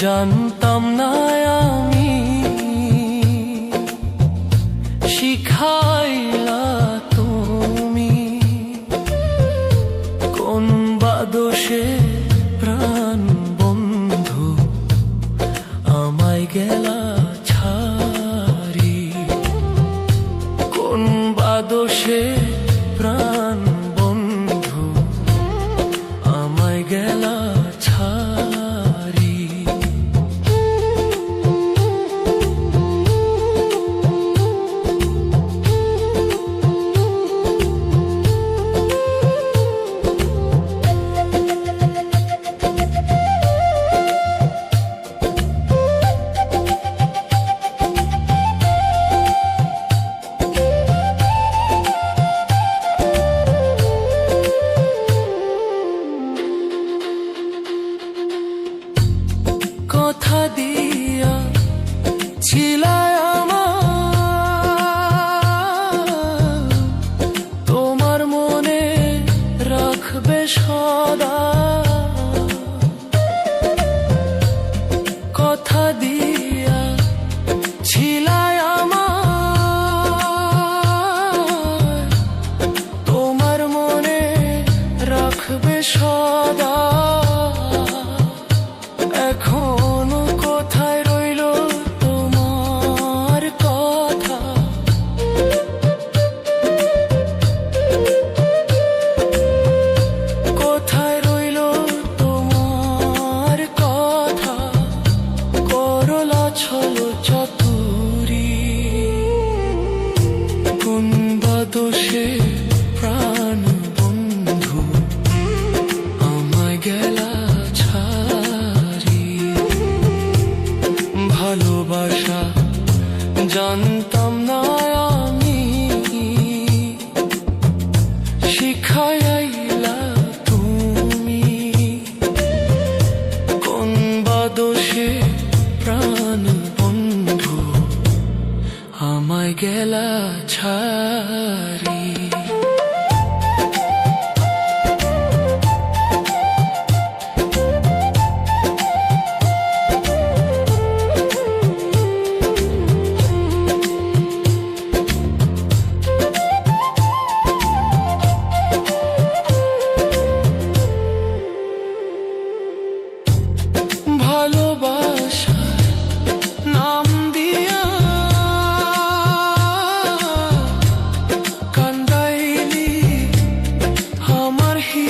জানতাম না আমি। শিখা থাকবে কথা দিয়া ছিলায় আমার। তোমার মনে রাখবে সদা। এখন গেলা ছা here.